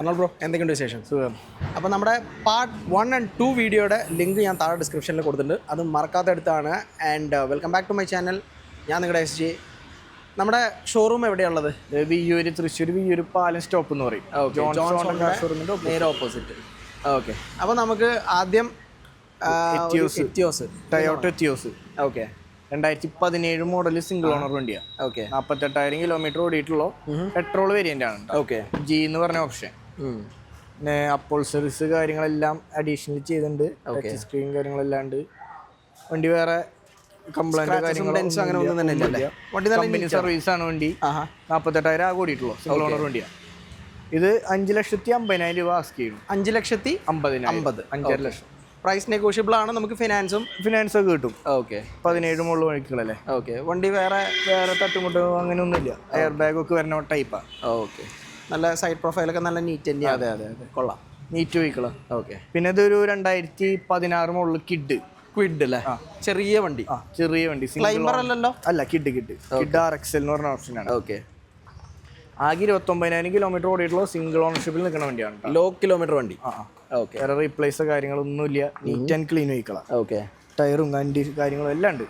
അർണൽ bro എന്തൊക്കെയുണ്ട് വിശേഷം? സുഖം. അപ്പോൾ നമ്മുടെ പാർട്ട് വൺ ആൻഡ് ടു വീഡിയോയുടെ ലിങ്ക് ഞാൻ താഴെ ഡിസ്ക്രിപ്ഷനിൽ കൊടുത്തിട്ടുണ്ട്. അത് മറക്കാത്ത എടുത്താണ് and welcome back to my channel ഞാൻ നിങ്ങളുടെ എസ് ജി നമ്മുടെ ഷോറൂം എവിടെയുള്ളത്? വിയൂര് തൃശ്ശൂർ വിയൂര് പാലം സ്റ്റോപ്പ് എന്ന് പറയും. നേരെ ഓപ്പോസിറ്റ് ഓക്കെ അപ്പോൾ നമുക്ക് ആദ്യം Etios. Etios Toyota Etios okay രണ്ടായിരത്തി പതിനേഴ് മോഡൽ സിംഗിൾ ഓണർ വണ്ടിയാണ് ഓക്കെ നാൽപ്പത്തെട്ടായിരം കിലോമീറ്റർ ഓടിയിട്ടുള്ള പെട്രോൾ വേരിയന്റ് ആണ് ഓക്കെ ജി എന്ന് പറഞ്ഞ ഓപ്ഷൻ പിന്നെ അപ്പോൾ സർവീസ് കാര്യങ്ങളെല്ലാം അഡീഷണൽ ചെയ്തിട്ടുണ്ട്. ടച്ച് സ്ക്രീൻ കാര്യങ്ങളെല്ലാം ഉണ്ട്. വണ്ടി വേറെ കംപ്ലൈന്റ് അങ്ങനെ ഒന്നും തന്നെ ഇല്ല വണ്ടി നല്ല സർവീസ് ആണ്. വണ്ടി. നാപ്പത്തെട്ടായിരം നാൽപ്പത്തെട്ടായിരം ഓടിയിട്ടുള്ളൂ സിംഗിൾ ഓണർ വണ്ടിയാണ് ഇത് അഞ്ച് ലക്ഷത്തി അമ്പതിനായിരം രൂപ ആസ്ക് ചെയ്യും അഞ്ച് ലക്ഷത്തി അമ്പതിനായിരം. അമ്പത്. അഞ്ചര ലക്ഷം. പ്രൈസ് നെഗോഷ്യബിൾ ആണ്. നമുക്ക് ഫിനാൻസും ഫിനാൻസ് ഒക്കെ കിട്ടും. ഓക്കെ പതിനേഴ് മുകളിൽ വഴിക്കുകളല്ലേ? ഓക്കെ വണ്ടി വേറെ വേറെ തട്ടുമുട്ടോ അങ്ങനെ ഒന്നുമില്ല എയർ ബാഗ് ഒക്കെ വരുന്ന ടൈപ്പാണ് ഓക്കെ നല്ല സൈഡ് പ്രൊഫൈലൊക്കെ നല്ല നീറ്റ് തന്നെയാണ് അതെ അതെ അതെ. കൊള്ളാം. നീറ്റ് വെഹിക്കിൾ ഓക്കെ പിന്നെ ഇതൊരു രണ്ടായിരത്തി പതിനാറ് മുകളിൽ കിഡ് ക്വിഡ് അല്ലേ ചെറിയ വണ്ടി. ചെറിയ വണ്ടി. ക്ലൈമ്പർ അല്ലല്ലോ? അല്ല Kwid Kwid Kwid R XL എന്ന് പറഞ്ഞ ഓപ്ഷനാണ് ഓക്കെ ആകെ ഇരുപത്തൊമ്പതിനായിരം കിലോമീറ്റർ ഓടിയിട്ടുള്ള സിംഗിൾ ഓണർഷിപ്പിൽ നിൽക്കുന്ന വണ്ടിയാണ്. ലോ കിലോമീറ്റർ വണ്ടി. ഓക്കെ വേറെ റീപ്ലേസ് കാര്യങ്ങളൊന്നുമില്ല. നീറ്റ് ആൻഡ് ക്ലീൻ വെഹിക്കിളാണ് ഓക്കെ ടയറും കണ്ടി കാര്യങ്ങളും എല്ലാം ഉണ്ട്.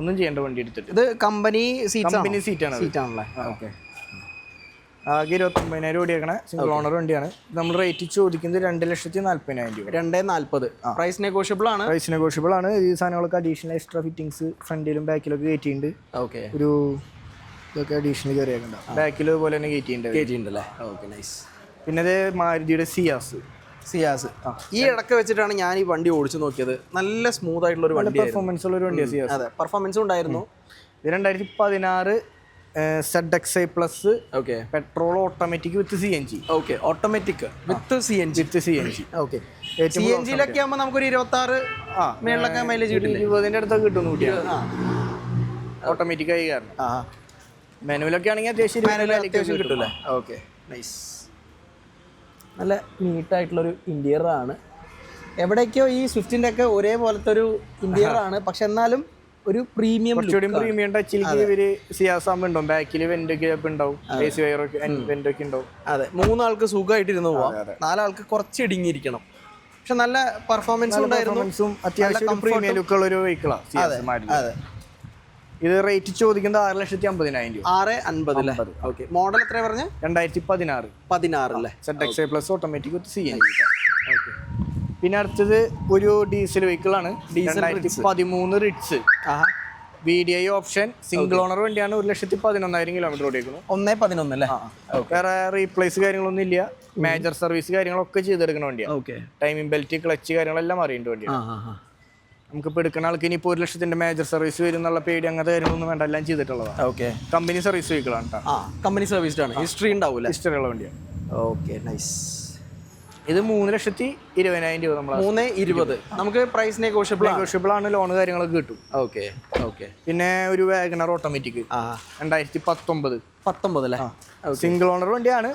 ഒന്നും ചെയ്യേണ്ട വണ്ടി എടുത്തിട്ട്. ഇത് കമ്പനി സീറ്റ് കമ്പനി സീറ്റാണ് സീറ്റ് ആണല്ലേ? ഓക്കെ ആകെ ഇരുപത്തൊമ്പതിനായിരം ഓടിയേക്കണ സിംഗിൾ ഓണർ വണ്ടിയാണ്. നമ്മൾ റേറ്റ് ചോദിക്കുന്നത് രണ്ട് ലക്ഷത്തി നാല്പതിനായിരം രൂപ. രണ്ടേ നാല്പത്. പ്രൈസ് നെഗോഷ്യബിൾ ആണ്? പ്രൈസ് നെഗോഷ്യബിൾ ആണ്. ഈ സാധനങ്ങളൊക്കെ അഡീഷണൽ എക്സ്ട്രാ ഫിറ്റിംഗ്സ് ഫ്രണ്ടിലും ബാക്കിലൊക്കെ കയറ്റിയിട്ടുണ്ട്. ഓക്കെ ഒരു ഇതൊക്കെ അഡീഷണൽ കയറിയേക്കണ്ട. ബാക്കിൽ പോലെ തന്നെ കയറ്റിയിട്ടുണ്ട്. കെ ജി ഉണ്ടല്ലേ ഓക്കെ നൈസ് പിന്നെ അത് മാരുതിയുടെ സിയാസ് സിയാസ് ഈ ഇടയ്ക്ക് വെച്ചിട്ടാണ് ഞാൻ ഈ വണ്ടി ഓടിച്ചു നോക്കിയത്. നല്ല സ്മൂത്ത് ആയിട്ടുള്ള ഒരു വണ്ടി പെർഫോമൻസ് ഉള്ള ഒരു വണ്ടിയാണ് സിയാസ് അതെ. പെർഫോമൻസ് ഉണ്ടായിരുന്നു. ഇത് രണ്ടായിരത്തി പതിനാറ് Z X I plus okay petrol automatic with C N G okay automatic with C N G with C N G okay C N ജിയിലൊക്കെ ആകുമ്പോൾ നമുക്കൊരു ഇരുപത്തി ആറ് ആ മേളിലൊക്കെ മൈലേജ് കിട്ടും. ഇരുപതിന്റെ അടുത്തൊക്കെ കിട്ടും ഓട്ടോമാറ്റിക് ആയി കാരണം. ആ. മെനുവിലൊക്കെ ആണെങ്കിൽ അത്യാവശ്യം അത്യാവശ്യം കിട്ടൂലേ ഓക്കെ നൈസ് നല്ല നീട്ടായിട്ടുള്ളൊരു ഇന്റീരിയർ ആണ്. എവിടേക്കോ ഈ സ്വിഫ്റ്റിന്റെ ഒക്കെ ഒരേപോലത്തെ ഒരു ഇന്റീരിയർ ആണ്. പക്ഷെ എന്നാലും ഒരു പ്രീമിയം പ്രീമിയം ടച്ചിലേക്ക് ഇവർ സിയാസ് ആകുമ്പോൾ ഉണ്ടാവും. ബാക്കിൽ വെന്റൊക്കെ ഉണ്ടാവും എ സി വയറൊക്കെ വെന്റൊക്കെ ഉണ്ടാവും. അതെ. മൂന്നാൾക്ക് സുഖമായിട്ട് ഇരുന്ന് പോവാം നാലാൾക്ക് കുറച്ച് ഇടുങ്ങിയിരിക്കണം. പക്ഷെ നല്ല പെർഫോമൻസ് ഉണ്ടായിരുന്നു. അത്യാവശ്യം പ്രീമിയം ലുക്ക് ഒരു വെഹിക്കിളാണ് സിയാസ് മാരുതി. അതെ. ഇത് റേറ്റ് ചോദിക്കുന്നത് ആറ് ലക്ഷത്തി അമ്പതിനായിരം രൂപ. ആറ് അൻപത് ഓക്കെ മോഡൽ എത്ര പറഞ്ഞ? രണ്ടായിരത്തി പതിനാറ്. പതിനാറ് അല്ലേ? Z X plus automatic C N G പിന്നെ അടുത്തത് ഒരു ഡീസൽ വെഹിക്കിൾ ആണ് ഡീസൽ പതിമൂന്ന് Ritz V D I option single owner വണ്ടിയാണ് ഒരു ലക്ഷത്തി പതിനൊന്നായിരം കിലോമീറ്റർ ഓടിക്കുന്നത് ഒന്നേ പതിനൊന്ന് അല്ലേ? വേറെ റീപ്ലേസ് കാര്യങ്ങളൊന്നും ഇല്ല. മേജർ സർവീസ് കാര്യങ്ങളൊക്കെ ചെയ്തെടുക്കുന്ന വണ്ടിയാണ്. ടൈമിംഗ് ബെൽറ്റ് ക്ലച്ച് കാര്യങ്ങളെല്ലാം അറിയേണ്ട വണ്ടിയാണ്. നമുക്കിപ്പോൾ എടുക്കുന്ന ആൾക്ക് ഇനിയിപ്പോൾ ഒരു ലക്ഷത്തിന്റെ മേജർ സർവീസ് വരും എന്നുള്ള പേടി അങ്ങനത്തെ കാര്യങ്ങളൊന്നും വേണ്ട. എല്ലാം ചെയ്തിട്ടുള്ളതാണ് ഓക്കെ കമ്പനി സർവീസ് വെഹിക്കിൾ ആണ് കമ്പനി സർവീസ്ഡ് ആണ് ഹിസ്റ്ററി ഉണ്ടാവില്ല? ഹിസ്റ്ററി ഉള്ള വണ്ടിയാണ്. ഓക്കെ നൈസ് ഇത് മൂന്ന് ലക്ഷത്തി ഇരുപതിനായിരം രൂപ നമ്മൾ മൂന്ന് ഇരുപത്. നമുക്ക് പ്രൈസ് നെഗോഷ്യബിൾ നെഗോഷ്യബിൾ ആണ് ലോൺ കാര്യങ്ങളൊക്കെ കിട്ടും. ഓക്കെ ഓക്കെ പിന്നെ ഒരു വാഗണർ ഓട്ടോമാറ്റിക് ആ. രണ്ടായിരത്തി പത്തൊമ്പത്. പത്തൊമ്പത് അല്ലേ? സിംഗിൾ ഓണർ വണ്ടിയാണ്.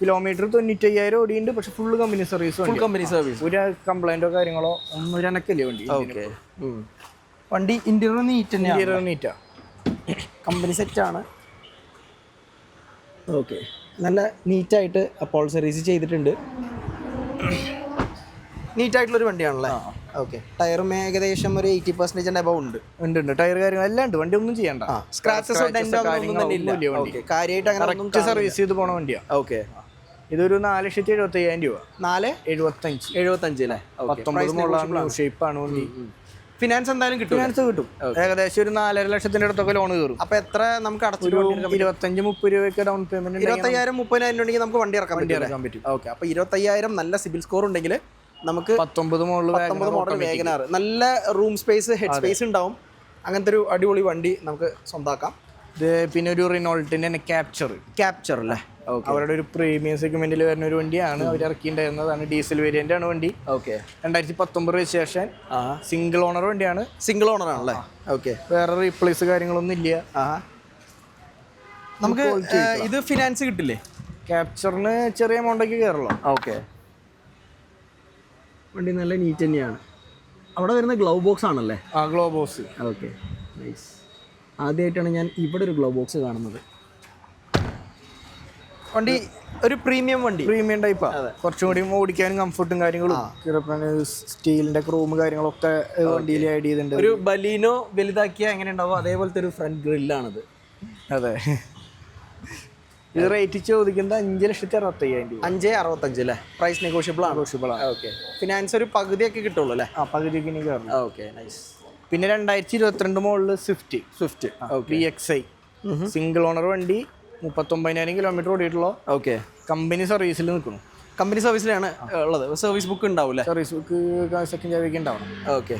കിലോമീറ്റർ തൊണ്ണൂറ്റി അയ്യായിരം ഓടിയുണ്ട്. പക്ഷെ full company service full company service ഒരു കംപ്ലൈന്റോ കാര്യങ്ങളോ ഒന്നും ഒരു അനക്കല്ലേ വണ്ടി ഓക്കെ വണ്ടി ഇന്റീരിയർ നീറ്റ് ഇന്റീരിയർ നീറ്റാ കമ്പനി സെറ്റ് ആണ്. ഓക്കെ നല്ല നീറ്റായിട്ട് അപ്പോൾ സർവീസ് ചെയ്തിട്ടുണ്ട്. നീറ്റായിട്ടുള്ളൊരു വണ്ടിയാണല്ലേ? ഓക്കെ ടയറും ഏകദേശം ഒരു എയ്റ്റി പെർസെന്റേജ് അബവ് ഉണ്ട്. ഉണ്ട് ഉണ്ട്. ടയർ കാര്യങ്ങൾ എല്ലാം ഉണ്ട്. വണ്ടി ഒന്നും ചെയ്യണ്ട. സ്ക്രാച്ചസ് കാര്യമായിട്ട് അങ്ങനെ സർവീസ് ചെയ്ത് പോണ വണ്ടിയാണ് ഓക്കെ ഇതൊരു നാല് ലക്ഷത്തി എഴുപത്തി അയ്യായിരം രൂപ. നാല്? എഴുപത്തഞ്ച്. എഴുപത്തഞ്ച് അല്ലേ? പത്തൊമ്പത് ഷേപ്പാണ് വണ്ടി. ഫിനാൻസ് എന്തായാലും കിട്ടും ഫിനാൻസ് കിട്ടും. ഏകദേശം ഒരു നാലര ലക്ഷത്തിന്റെ അടുത്തൊക്കെ ലോൺ കയറും. അപ്പൊ എത്ര നമുക്ക് അടച്ചു ഇരുപത്തഞ്ച് മുപ്പത് രൂപയ്ക്ക് ഡൗൺ പേയ്മെന്റ് ഇരുപത്തയ്യായിരം മുപ്പതിനായിരം ഉണ്ടെങ്കിൽ നമുക്ക് വണ്ടി ഇറക്കാൻ പറ്റും ഇറക്കാൻ പറ്റും. ഓക്കെ അപ്പൊ ഇരുപത്തയ്യായിരം നല്ല സിബിൽ സ്കോർ ഉണ്ടെങ്കിൽ നമുക്ക് പത്തൊമ്പത് മോഡൽ പത്തൊമ്പത് മോഡൽ വേഗനാർ നല്ല റൂം സ്പേസ് ഹെഡ് സ്പേസ് ഉണ്ടാവും. അങ്ങനത്തെ ഒരു അടിപൊളി വണ്ടി നമുക്ക് സ്വന്താക്കാം. ഇത് പിന്നെ ഒരു റിനോൾട്ടിന്റെ തന്നെ ക്യാപ്ചർ ക്യാപ്ചർ അല്ലേ? ഓക്കെ അവരുടെ ഒരു പ്രീമിയം സെഗ്മെന്റിൽ വരുന്ന ഒരു വണ്ടിയാണ്. അവർ ഇറക്കിയിട്ടുണ്ടായിരുന്നതാണ് ഡീസൽ വേരിയന്റ് ആണ് വണ്ടി. ഓക്കെ രണ്ടായിരത്തി പത്തൊമ്പത് രജിസ്ട്രേഷൻ ആ. സിംഗിൾ ഓണർ വണ്ടിയാണ്. സിംഗിൾ ഓണർ ആണല്ലേ? ഓക്കെ വേറെ റീപ്ലേസ് കാര്യങ്ങളൊന്നും ഇല്ല. ആ. നമുക്ക് ഇത് ഫിനാൻസ് കിട്ടില്ലേ? ക്യാപ്ചറിന് ചെറിയ എമൗണ്ടൊക്കെ കയറുള്ളൂ ഓക്കെ വണ്ടി നല്ല നീറ്റ് തന്നെയാണ്. അവിടെ വരുന്ന ഗ്ലൗ ബോക്സ് ആണല്ലേ? ആ ഗ്ലൗ ഗ്ലോബോസ് ഓക്കെ നൈസ് ആദ്യമായിട്ടാണ് ഞാൻ ഇവിടെ ഒരു ഗ്ലോ ബോക്സ് കാണുന്നത്. വണ്ടി ഒരു പ്രീമിയം വണ്ടി. പ്രീമിയം ടൈപ്പാ കുറച്ചും കൂടി ഓടിക്കാനും കംഫർട്ടും കാര്യങ്ങളും. സ്റ്റീലിന്റെ ക്രോം കാര്യങ്ങളൊക്കെ വണ്ടിയിൽ ആഡ് ചെയ്തിട്ടുണ്ട്. ഒരു ബലീനോ വലുതാക്കിയ എങ്ങനെ ഉണ്ടാവും അതേപോലത്തെ ഒരു ഫ്രണ്ട് ഗ്രില്ലാണിത് അതെ. ഇത് റേറ്റ് ചോദിക്കുന്നത് അഞ്ച് ലക്ഷത്തി അറുപത്തി അയ്യായിരം രൂപ. അഞ്ച് അറുപത്തഞ്ച് അല്ലേ? പ്രൈസ് നെഗോഷ്യബിൾ ആണ്. ഓക്കെ ഫിനാൻസ് ഒരു പകുതിയൊക്കെ കിട്ടുള്ളൂ അല്ലേ? ആ പകുതിയൊക്കെ ഇനി കയറണം. ഓക്കെ നൈസ് പിന്നെ രണ്ടായിരത്തി ഇരുപത്തിരണ്ട് മുകളിൽ Swift Swift B X I single owner വണ്ടി മുപ്പത്തൊമ്പതിനായിരം കിലോമീറ്റർ ഓടിയിട്ടുള്ള? ഓക്കെ കമ്പനി സർവീസിൽ നിൽക്കുന്നു. കമ്പനി സർവീസിലാണ് ഉള്ളത്. സർവീസ് ബുക്ക് ഉണ്ടാവില്ല? സർവീസ് ബുക്ക് സെക്കൻഡ് ചാവിക്ക് ഉണ്ടാവണം. ഓക്കെ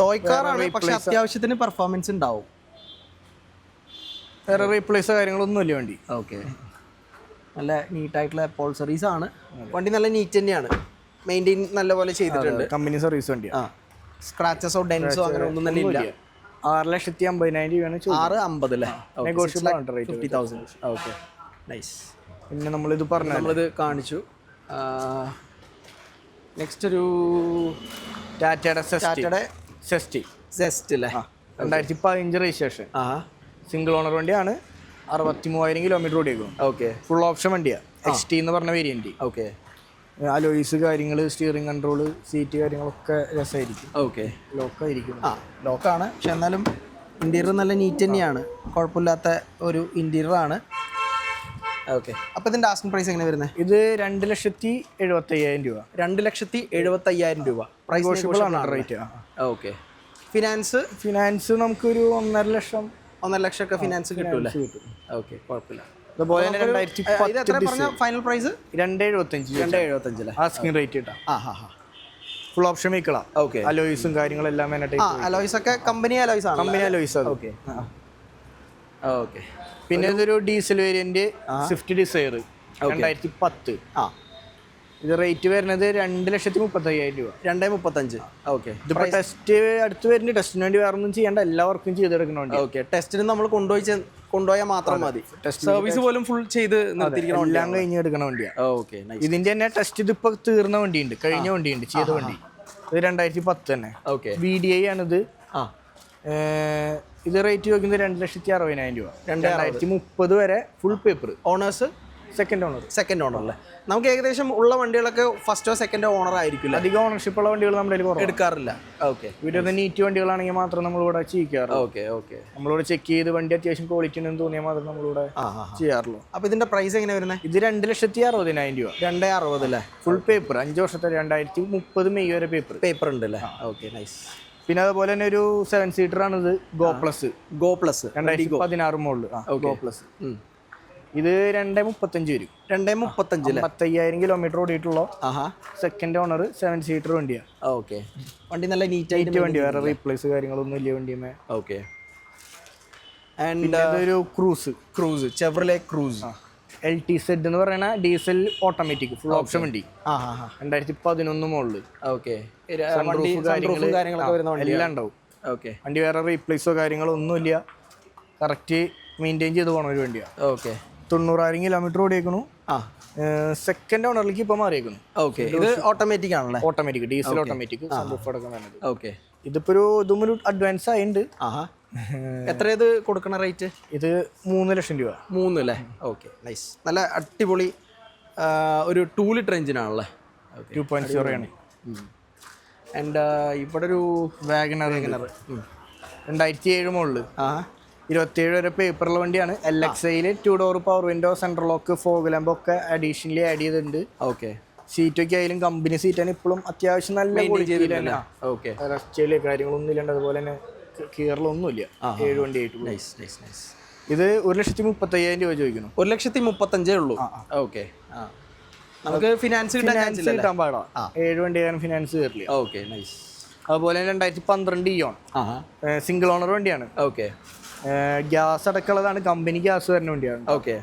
ടോയ് കാറാണ് പക്ഷെ അത്യാവശ്യത്തിന് പെർഫോമൻസ് ഉണ്ടാവും. വേറെ റീപ്ലേസ് കാര്യങ്ങളൊന്നും ഇല്ല വണ്ടി. ഓക്കെ നല്ല നീറ്റായിട്ടുള്ള പോൾസറീസ് ആണ്. വണ്ടി നല്ല നീറ്റ് തന്നെയാണ്. മെയിന്റെയിൻ നല്ലപോലെ ചെയ്തിട്ടുണ്ട്. കമ്പനി സർവീസ് വണ്ടിയാണ്. ആ. സ്ക്രാച്ചസോ ഡെൻസോ അങ്ങനെ ഒന്നും തന്നെ ഇല്ല. ആറ് ലക്ഷത്തി അമ്പതിനായിരം രൂപയാണ്. ആറ് അമ്പത് അല്ലേ? ആണ് rate. Fifty thousand okay nice പിന്നെ നമ്മളിത് പറഞ്ഞ നമ്മളിത് കാണിച്ചു. നെക്സ്റ്റ് ഒരു ടാറ്റയുടെ ടാറ്റയുടെ സെസ്റ്റി സെസ്റ്റ് അല്ലേ? രണ്ടായിരത്തി പതിനഞ്ച് രജിസ്ട്രേഷൻ ആ സിംഗിൾ ഓണർ വണ്ടിയാണ്. അറുപത്തി മൂവായിരം കിലോമീറ്റർ ഓടിയേക്കും ഓക്കെ ഫുൾ ഓപ്ഷൻ വണ്ടിയാണ് എക്സ് ടി എന്ന് പറഞ്ഞ വേരിയന്റ് ഓക്കെ അലോയിസ് കാര്യങ്ങൾ സ്റ്റിയറിംഗ് കൺട്രോൾ സീറ്റ് കാര്യങ്ങളൊക്കെ രസമായിരിക്കും ഓക്കെ ലോക്കായിരിക്കും ആ. ലോക്കാണ് പക്ഷെ എന്നാലും ഇന്റീരിയർ നല്ല നീറ്റ് തന്നെയാണ്. കുഴപ്പമില്ലാത്ത ഒരു ഇന്റീരിയർ ആണ്. ഓക്കെ അപ്പോൾ ഇതിന്റെ ആസ്കിംഗ് പ്രൈസ് എങ്ങനെ വരുന്നത് ഇത് രണ്ട് ലക്ഷത്തി എഴുപത്തി അയ്യായിരം രൂപ. രണ്ട് ലക്ഷത്തി എഴുപത്തി അയ്യായിരം രൂപ പ്രൈസ് ആണ് റേറ്റ് ഓക്കെ ഫിനാൻസ് ഫിനാൻസ് നമുക്കൊരു ഒന്നര ലക്ഷം ഒന്നര ലക്ഷം ഒക്കെ ഫിനാൻസ് കിട്ടൂലേ കിട്ടും. ഓക്കെ കുഴപ്പമില്ല. അതുപോലെ തന്നെ രണ്ടായിരത്തി ഫൈനൽ പ്രൈസ് രണ്ട് എഴുപത്തഞ്ച് രണ്ട് എഴുപത്തഞ്ചല്ലേ ആസ്കിങ് റേറ്റ് കിട്ടാം ആ ഹാ ഹാ. ഫുൾ ഓപ്ഷൻ വെഹിക്കിളാ ഓക്കെ അലോയിസും കാര്യങ്ങളെല്ലാം അലോയ്സ് ഒക്കെ കമ്പനി അലോയിസ് ആണ് കമ്പനി അലോയിസ് ഓക്കെ ഓക്കെ പിന്നെ ഇതൊരു ഡീസൽ വേരിയന്റ് സ്വിഫ്റ്റ് ഡിസൈർ രണ്ടായിരത്തി പത്ത്. ആ. ഇത് റേറ്റ് വരുന്നത് രണ്ട് ലക്ഷത്തി മുപ്പത്തയ്യായിരം രൂപ. രണ്ടേ മുപ്പത്തഞ്ച്. ഓക്കെ ഇതിപ്പോ ടെസ്റ്റ് അടുത്ത് വരുന്ന ടെസ്റ്റിന് വേണ്ടി വേറെ ഒന്നും ചെയ്യേണ്ട. എല്ലാ വർക്കും ചെയ്തെടുക്കണോണ്ട്. ഓക്കെ ടെസ്റ്റിന് നമ്മൾ കൊണ്ടുപോയി കൊണ്ടുപോയാൽ മാത്രം മതി. ടെസ്റ്റ് സർവീസ് പോലും ഫുൾ ചെയ്ത് നിർത്തിയിരിക്കണം എല്ലാം കഴിഞ്ഞ് എടുക്കണ വണ്ടിയാണ് ഓക്കെ ഇതിന്റെ തന്നെ ടെസ്റ്റ് ഇതിപ്പോ തീർന്ന വണ്ടിയുണ്ട്. കഴിഞ്ഞ വണ്ടിയുണ്ട്. ചെയ്ത വണ്ടി. ഇത് രണ്ടായിരത്തി പത്ത് തന്നെ. ഓക്കെ വി ഡി ഐ ആണിത്. ആ. ഇത് റേറ്റ് ചോദിക്കുന്നത് രണ്ട് ലക്ഷത്തി അറുപതിനായിരം രൂപ. രണ്ടായിരത്തി മുപ്പത് വരെ full paper owners second owner second owner അല്ലേ? നമുക്ക് ഏകദേശം ഉള്ള വണ്ടികളൊക്കെ ഫസ്റ്റോ സെക്കൻഡോ ഓണർ ആയിരിക്കില്ല അധികം ഓണർഷിപ്പ് ഉള്ള വണ്ടികൾ നമ്മുടെ എടുക്കാറില്ല. ഓക്കെ വീട്ടിൽ നിന്ന് നീറ്റ് വണ്ടികളാണെങ്കിൽ മാത്രം നമ്മളിവിടെ ചെയ്യിക്കാറ് ഓക്കെ ഓക്കെ നമ്മളിവിടെ ചെക്ക് ചെയ്ത് വണ്ടി അത്യാവശ്യം ക്വാളിറ്റി ഉണ്ടെന്ന് തോന്നിയാൽ മാത്രം നമ്മളിവിടെ ചെയ്യാറുള്ളൂ. അപ്പോൾ ഇതിന്റെ പ്രൈസ് എങ്ങനെ വരുന്നത് ഇത് രണ്ട് ലക്ഷത്തി അറുപതിനായിരം രൂപ. രണ്ടേ അറുപത് അല്ലേ? ഫുൾ പേപ്പർ അഞ്ച് വർഷത്തെ രണ്ടായിരത്തി മുപ്പത് മെയ് വരെ പേപ്പർ പേപ്പർ ഉണ്ട് അല്ലേ? ഓക്കെ നൈസ് പിന്നെ അതുപോലെ തന്നെ ഒരു സെവൻ സീറ്റർ ആണ് ഇത് ഗോ പ്ലസ് ഗോ പ്ലസ് രണ്ടായിരത്തി പതിനാറ് മോളിൽ ഗോ പ്ലസ് ഇത് രണ്ടേ മുപ്പത്തഞ്ച് വരും. രണ്ടേ മുപ്പത്തഞ്ച് പത്തയ്യായിരം കിലോമീറ്റർ ഓടിയിട്ടുള്ള ആഹാ. സെക്കൻഡ് ഓണർ സെവൻ സീറ്റർ വണ്ടിയാണ് ഓക്കെ. വണ്ടി നല്ല നീറ്റ് ആയിട്ട് വണ്ടി വേറെ റീപ്ലേസ് കാര്യങ്ങളൊന്നും ഇല്ല വണ്ടിയുമേ ഓക്കെ. ആൻഡ് ഒരു ക്രൂസ് ക്രൂസ് ചെവറിലെ ക്രൂസ് എൽ ടി സെഡ് എന്ന് പറയുന്ന ഡീസൽ ഓട്ടോമാറ്റിക് ഫുൾ ഓപ്ഷൻ വണ്ടി. രണ്ടായിരത്തി പതിനൊന്ന് മുകളിൽ ഓക്കെ. എല്ലാം ഉണ്ടാവും. ഓക്കെ. വണ്ടി വേറെ റീപ്ലേസോ കാര്യങ്ങളോ ഒന്നുമില്ല. കറക്റ്റ് മെയിന്റെയിൻ ചെയ്ത് പോകണ ഒരു വണ്ടിയാണ് ഓക്കെ. തൊണ്ണൂറായിരം കിലോമീറ്റർ ഓടിയേക്കണു. ആ. സെക്കൻഡ് ഓണറിലേക്ക് ഇപ്പൊ മാറിയേക്കുന്നു ഓക്കെ ഇത് ഓട്ടോമാറ്റിക് ആണല്ലേ? ഓട്ടോമാറ്റിക് ഡീസൽ ഓട്ടോമാറ്റിക് സൺറൂഫ് അടക്കം വേണ്ടത് ഓക്കെ ഇതിപ്പോ ഒരു ഇതും ഒരു അഡ്വാൻസ് ആയിട്ടുണ്ട് ആഹാ. എത്ര ഇത് കൊടുക്കണ റേറ്റ് ഇത് മൂന്ന് ലക്ഷം രൂപ. മൂന്ന് അല്ലേ ഓക്കെ നൈസ് നല്ല അടിപൊളി ഒരു ടൂ ലിറ്റർ എഞ്ചിനാണല്ലേ ആണല്ലേ? ടു പോയിന്റ് സീറോ ആണ്. ആൻഡ് ഇവിടെ ഒരു വാഗനർ വാഗനർ രണ്ടായിരത്തി ഏഴ് മുകളിൽ ആ ഇരുപത്തിയേഴ് വരെ പേപ്പറുള്ള വണ്ടിയാണ്. എൽ എക്സ് ഐയിൽ two door power window central lock fog lamp ഒക്കെ അഡീഷണലി ആഡ് ചെയ്തിട്ടുണ്ട്. ഓക്കെ സീറ്റൊക്കെ ആയാലും കമ്പനി സീറ്റാണ് ഇപ്പോഴും അത്യാവശ്യം നല്ല റസ്റ്റേൽ കാര്യങ്ങളൊന്നും ഇല്ലാണ്ട് അതുപോലെ തന്നെ കീറലൊന്നുമില്ല. ഏഴ് വണ്ടി ആയിട്ട് ഇത് ഒരു ലക്ഷത്തി മുപ്പത്തി അയ്യായിരം രൂപ ചോദിക്കുന്നു. ഒരു ലക്ഷത്തി മുപ്പത്തഞ്ചേ ഉള്ളൂ? ഓക്കെ നമുക്ക് ഫിനാൻസ് ഫിനാൻസ് കിട്ടാൻ പാടാ. ഏഴ് വണ്ടി ആയാലും ഫിനാൻസ് കയറില്ല ഓക്കെ നൈസ് അതുപോലെ രണ്ടായിരത്തി പന്ത്രണ്ട് ഇയോൺ സിംഗിൾ ഓണർ വണ്ടിയാണ്. ഓക്കെ ഗ്യാസ് അടക്കമുള്ളതാണ്. കമ്പനി ഗ്യാസ് വരുന്ന വണ്ടിയാണ്. ഓക്കെ.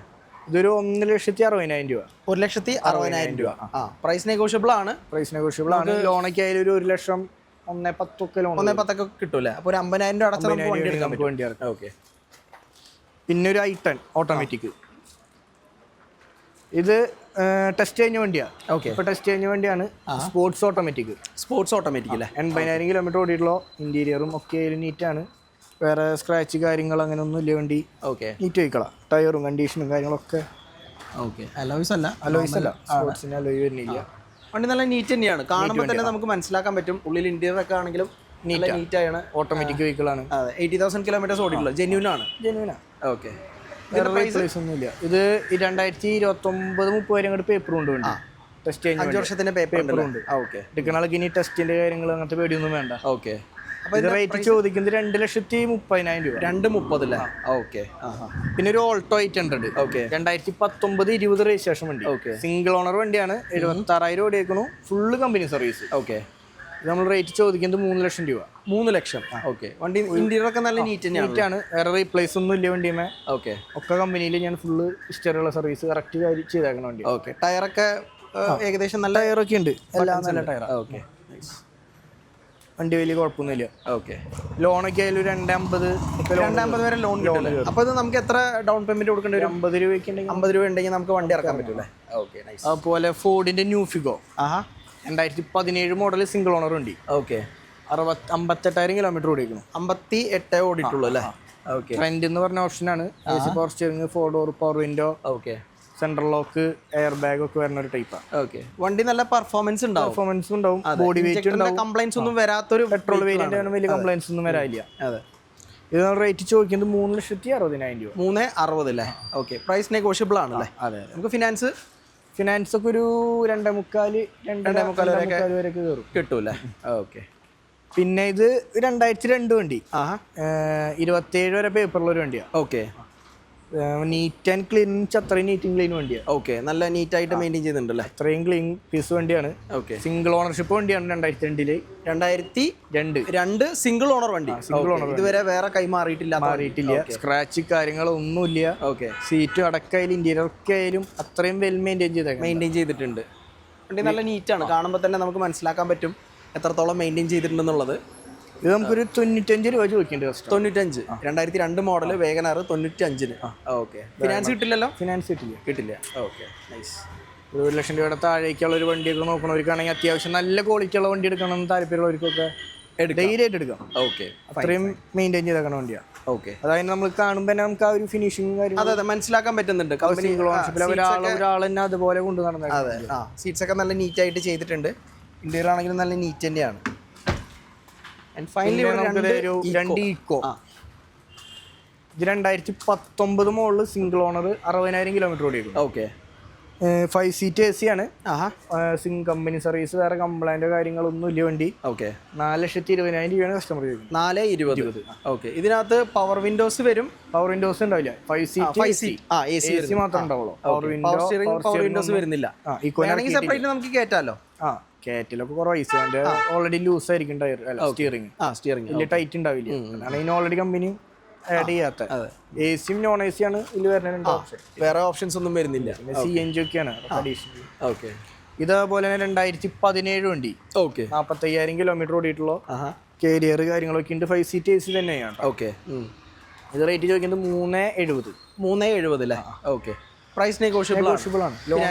ഇതൊരു ഒന്ന് ലക്ഷത്തി അറുപതിനായിരം രൂപ. ഒരു ലക്ഷത്തി അറുപതിനായിരം രൂപ. ആ പ്രൈസ് നെഗോഷ്യബിൾ ആണ്. പ്രൈസ് നെഗോഷ്യബിൾ ആണ്. ലോണൊക്കെ ആയാലും ഒരു ഒരു ലക്ഷം ഒന്നേ പത്തൊക്കെ ലോൺ ഒന്നേ പത്തൊക്കെ കിട്ടൂലേ അപ്പോൾ ഒരു അമ്പതിനായിരം രൂപ അടച്ചാൽ നമുക്ക് വണ്ടി ഇറക്കാം ഓക്കെ പിന്നെ ഒരു ഐ ടെൻ ഓട്ടോമാറ്റിക് ഇത് ടെസ്റ്റ് കഴിഞ്ഞ വേണ്ടിയാ. ഓക്കെ. ഇപ്പൊ ടെസ്റ്റ് കഴിഞ്ഞ വേണ്ടിയാണ്. സ്പോർട്സ് ഓട്ടോമാറ്റിക് സ്പോർട്സ് ഓട്ടോമാറ്റിക് അല്ലേ എൺപതിനായിരം കിലോമീറ്റർ ഓടിയിട്ടുള്ള ഇന്റീരിയറും ഒക്കെ ആയാലും നീറ്റാണ് വേറെ സ്ക്രാച്ച് കാര്യങ്ങൾ അങ്ങനെ ഒന്നും ഇല്ല വണ്ടി? ഓക്കെ നീറ്റ് വയ്ക്കളാം ടയറും കണ്ടീഷനും കാര്യങ്ങളൊക്കെ. ഓക്കെ അലോയ്സ് അല്ല? അലോയ്സ് അല്ല. സ്പോർട്സിന് അലോയ് വരുന്നില്ല. വണ്ടി നല്ല നീറ്റ് തന്നെയാണ്. കാണുമ്പോൾ തന്നെ നമുക്ക് മനസ്സിലാക്കാൻ പറ്റും. ഉള്ളിൽ ഇന്റീരിയർ ഒക്കെ ആണെങ്കിലും നീറ്റ് നീറ്റ് ആണ് ഓട്ടോമാറ്റിക് വെഹിക്കിൾ ആണ്. അതെ. എയ്റ്റി തൗസൻഡ് കിലോമീറ്റേഴ്സ് ഓടിയിട്ടുള്ളത്. ജെന്യൂൻ ആണ്. ജെനുവിനാ ഓക്കെ വേറെ ഒന്നുമില്ല. ഇത് രണ്ടായിരത്തി ഇരുപത്തൊമ്പത് മുപ്പത് വരെ അങ്ങോട്ട് പേപ്പർ കൊണ്ട് വേണ്ടി. ടെസ്റ്റ് അഞ്ച് വർഷത്തിന്റെ പേപ്പർ ഉണ്ട്. ഓക്കെ എടുക്കണ ആൾക്ക് ഇനി ടെസ്റ്റിന്റെ കാര്യങ്ങൾ അങ്ങനത്തെ പേടിയൊന്നും വേണ്ട. ഓക്കെ റേറ്റ് ചോദിക്കുന്നത് രണ്ട് ലക്ഷത്തി മുപ്പതിനായിരം രൂപ രണ്ട് മുപ്പതല്ലേ ഓക്കെ പിന്നെ ഒരു ഓൾട്ടോ എയ്റ്റ് ഹൺഡ്രഡ് ഓക്കെ രണ്ടായിരത്തി പത്തൊമ്പത് ഇരുപത് രജിസ്ട്രേഷൻ വണ്ടി. ഓക്കെ സിംഗിൾ ഓണർ വണ്ടിയാണ്. എഴുപത്തി ആറായിരം ഓടിയേക്കണു ഫുള്ള് കമ്പനി സർവീസ് ഓക്കെ നമ്മൾ റേറ്റ് ചോദിക്കുന്നത് മൂന്ന് ലക്ഷം രൂപ. മൂന്ന് ലക്ഷം. ഓക്കെ വണ്ടി ഇന്റീരിയർ ഒക്കെ നല്ല നീറ്റ് നീറ്റ് നീറ്റാണ് വേറെ റീപ്ലേസ് ഒന്നും ഇല്ല വണ്ടിയുമേ ഓക്കെ ഒക്കെ കമ്പനിയിൽ ഞാൻ ഫുള്ള് ഹിസ്റ്ററിയുള്ള സർവീസ് കറക്റ്റ് ചെയ്തേക്കണ വണ്ടി. ഓക്കെ ടയറൊക്കെ ഏകദേശം നല്ല ടയറൊക്കെ ഉണ്ട്. എല്ലാം നല്ല ടയർ ഓക്കെ വണ്ടി വലിയ കുഴപ്പമൊന്നുമില്ല. ഓക്കെ. ലോണൊക്കെ ആയാലും ഒരു രണ്ടമ്പത് രണ്ടാമ്പത് വരെ ലോൺ ലോൺ. അപ്പോൾ ഇത് നമുക്ക് എത്ര ഡൗൺ പേയ്മെന്റ് കൊടുക്കേണ്ടി വരും? അമ്പത് രൂപയ്ക്ക് ഉണ്ടെങ്കിൽ അമ്പത് രൂപ ഉണ്ടെങ്കിൽ നമുക്ക് വണ്ടി ഇറക്കാൻ പറ്റൂലേ ഓക്കെ അതുപോലെ ഫോർഡിന്റെ ന്യൂ ഫിഗോ ആഹാ. രണ്ടായിരത്തി പതിനേഴ് മോഡൽ സിംഗിൾ ഓണർ വണ്ടി. ഓക്കെ. അറുപത്തി അമ്പത്തെട്ടായിരം കിലോമീറ്റർ ഓടിക്കുന്നു അമ്പത്തി എട്ടേ ഓടിയിട്ടുള്ളൂ അല്ലേ? ഓക്കെ. ട്രെൻഡ് എന്ന് പറഞ്ഞ ഓപ്ഷനാണ് ആണ്. Steering four door power window okay. Central lock air bag ഒക്കെ വരുന്ന ഒരു ടൈപ്പാണ് ഓക്കെ വണ്ടി നല്ല പെർഫോമൻസ് ഉണ്ടാവും. പെർഫോമൻസ് ഉണ്ടാവും. ബോഡി വെയിറ്റ് ഉണ്ടാവും. കംപ്ലൈൻസ് ഒന്നും വരാത്തൊരു പെട്രോൾ വേരിയന്റ് ആണ്. വലിയ കംപ്ലൈൻസ് ഒന്നും വരാനില്ല. അതെ. ഇത് നമ്മൾ റേറ്റ് ചോദിക്കുന്നത് മൂന്ന് ലക്ഷത്തി അറുപതിനായിരം രൂപ. മൂന്ന് അറുപത് അല്ലേ? ഓക്കെ പ്രൈസ് നെഗോഷ്യബിൾ ആണല്ലേ? അതെ നമുക്ക് ഫിനാൻസ് ഫിനാൻസ് ഒക്കെ ഒരു രണ്ടേ മുക്കാൽ രണ്ടേ മുക്കാൽ വരെ കയറും. കിട്ടൂല്ലേ? ഓക്കെ പിന്നെ ഇത് രണ്ടായിരത്തി രണ്ട് വണ്ടി. ആ ഇരുപത്തി ഏഴ് വരെ പേപ്പറുള്ള ഒരു വണ്ടിയാണ് ഓക്കെ നീറ്റ് ആൻഡ് ക്ലീൻ അത്രയും നീറ്റ് ക്ലീൻ വണ്ടിയാണ് ഓക്കെ നല്ല നീറ്റ് ആയിട്ട് മെയിന്റെയിൻ ചെയ്യുന്നുണ്ടല്ലേ അത്രയും ക്ലീൻ പീസ് വണ്ടിയാണ്. ഓക്കെ സിംഗിൾ ഓണർഷിപ്പ് വണ്ടിയാണ് രണ്ടായിരത്തി രണ്ടിൽ രണ്ടായിരത്തി രണ്ട്. രണ്ട് സിംഗിൾ ഓണർ വണ്ടി. സിംഗിൾ ഓണർ ഇതുവരെ വേറെ കൈമാറിയിട്ടില്ല മാറിയിട്ടില്ല. സ്ക്രാച്ച് കാര്യങ്ങളൊന്നുമില്ല. ഓക്കെ സീറ്റും അടക്കായാലും ഇന്റീരിയർ ഒക്കെ ആയാലും അത്രയും വെൽ മെയിന്റെയിൻ ചെയ്ത മെയിന്റെയിൻ ചെയ്തിട്ടുണ്ട്. വണ്ടി നല്ല നീറ്റാണ് കാണുമ്പോൾ തന്നെ നമുക്ക് മനസ്സിലാക്കാൻ പറ്റും എത്രത്തോളം മെയിന്റെയിൻ ചെയ്തിട്ടുണ്ടെന്നുള്ളത്. ഇത് നമുക്കൊരു തൊണ്ണൂറ്റഞ്ച് രൂപ ചോദിക്കേണ്ടി കസ്റ്റമർ തൊണ്ണൂറ്റഞ്ച്. രണ്ടായിരത്തി രണ്ട് മോഡൽ വേഗനാർ തൊണ്ണൂറ്റഞ്ചിന്. ഓക്കെ ഫിനാൻസ് കിട്ടില്ലല്ലോ? ഫിനാൻസ് കിട്ടില്ല. കിട്ടില്ല. ഓക്കെ നൈസ് ഒരു ഒരു ലക്ഷം രൂപയുടെ താഴേക്കുള്ള ഒരു വണ്ടിയൊക്കെ നോക്കണവർക്കാണെങ്കിൽ അത്യാവശ്യം നല്ല ക്വാളിറ്റി ഉള്ള വണ്ടി എടുക്കണം എന്ന് താല്പര്യമുള്ളവർക്കൊക്കെ ഡെയിലി ആയിട്ട് എടുക്കാം. ഓക്കെ അത്രയും മെയിന്റെയിൻ ചെയ്തേക്കണ വണ്ടിയാണ് ഓക്കെ അതായത് നമ്മൾ കാണുമ്പോൾ തന്നെ നമുക്ക് ആ ഒരു ഫിനിഷിംഗ് കാര്യം അതെ അതെ മനസ്സിലാക്കാൻ പറ്റുന്നുണ്ട്. ഒരാളെന്നെ ഒരാൾ തന്നെ അതുപോലെ കൊണ്ട് നടന്നത് അതെ സീറ്റ്സ് ഒക്കെ നല്ല നീറ്റായിട്ട് ചെയ്തിട്ടുണ്ട്. ഇന്റീരിയർ ആണെങ്കിലും നല്ല നീറ്റ് തന്നെയാണ്. ഫൈനലി രണ്ട് ഈക്കോ ഇത് രണ്ടായിരത്തി പത്തൊമ്പത് സിംഗിൾ ഓണർ അറുപതിനായിരം kilometre ഓടിയിരിക്കും okay five seat A C ആണ്. സിംഗ് കമ്പനി സർവീസ് വേറെ കംപ്ലൈന്റ് കാര്യങ്ങളൊന്നും ഇല്ല വണ്ടി. ഓക്കെ നാല് ലക്ഷത്തി ഇരുപതിനായിരം രൂപയാണ് കസ്റ്റമർ നാല് ഇരുപത്. ഓക്കെ ഇതിനകത്ത് പവർ വിൻഡോസ് വരും? പവർ വിൻഡോസ് ഉണ്ടാവില്ല. Five seat five seat C ആ എ സി മാത്രമേ ഉണ്ടാവുള്ളൂ. പവർ വിൻഡോസ് വരുന്നില്ല. സെപ്പറേറ്റ് നമുക്ക് കയറ്റാലോ ആ. കയറ്റിലൊക്കെ കുറവ് അതിന്റെ ഓൾറെഡി ലൂസ് ആയിരിക്കും ടയർ അല്ല സ്റ്റിയറിംഗ് സ്റ്റിയറിംഗ് വലിയ ടൈറ്റ് ഉണ്ടാവില്ല. ഇതിന് ഓൾറെഡി കമ്പനി ആഡ് ചെയ്യാത്ത എ സിയും നോൺ എ സി ആണ് ഇതിൽ വരുന്ന ഓപ്ഷൻ വേറെ ഓപ്ഷൻസ് ഒന്നും വരുന്നില്ല. സി എൻ ജി ഒക്കെയാണ് അഡീഷണൽ ഓക്കെ ഇതേപോലെ തന്നെ രണ്ടായിരത്തി പതിനേഴ് വണ്ടി. ഓക്കെ നാൽപ്പത്തയ്യായിരം കിലോമീറ്റർ ഓടിയിട്ടുള്ള കേരിയർ കാര്യങ്ങളൊക്കെ ഉണ്ട്. ഫൈവ് സീറ്റ് എ സി തന്നെയാണ് ഓക്കെ ഇത് റേറ്റ് ചോദിക്കുന്നത് മൂന്ന് എഴുപത്. മൂന്ന് എഴുപത് അല്ലേ? ഓക്കെ പ്രൈസ് നെഗോഷ്യബിൾ ആണ്. ലോൺ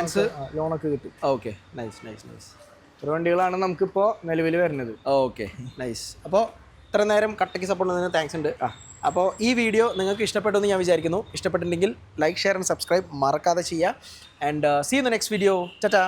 ലോണൊക്കെ കിട്ടും. ഓക്കെ നൈസ് നൈസ് നൈസ് ഇത്ര വണ്ടികളാണ് നമുക്കിപ്പോൾ നിലവിൽ വരുന്നത്. ഓക്കെ. നൈസ് അപ്പോൾ ഇത്ര നേരം കട്ടയ്ക്ക് സപ്പോർട്ട് ചെയ്യുന്നതിന് താങ്ക്സ് ഉണ്ട്. അപ്പോൾ ഈ വീഡിയോ നിങ്ങൾക്ക് ഇഷ്ടപ്പെട്ടെന്ന് ഞാൻ വിചാരിക്കുന്നു. ഇഷ്ടപ്പെട്ടിട്ടുണ്ടെങ്കിൽ ലൈക്ക് ഷെയർ ആൻഡ് സബ്സ്ക്രൈബ് മറക്കാതെ ചെയ്യുക. And see in the next video tata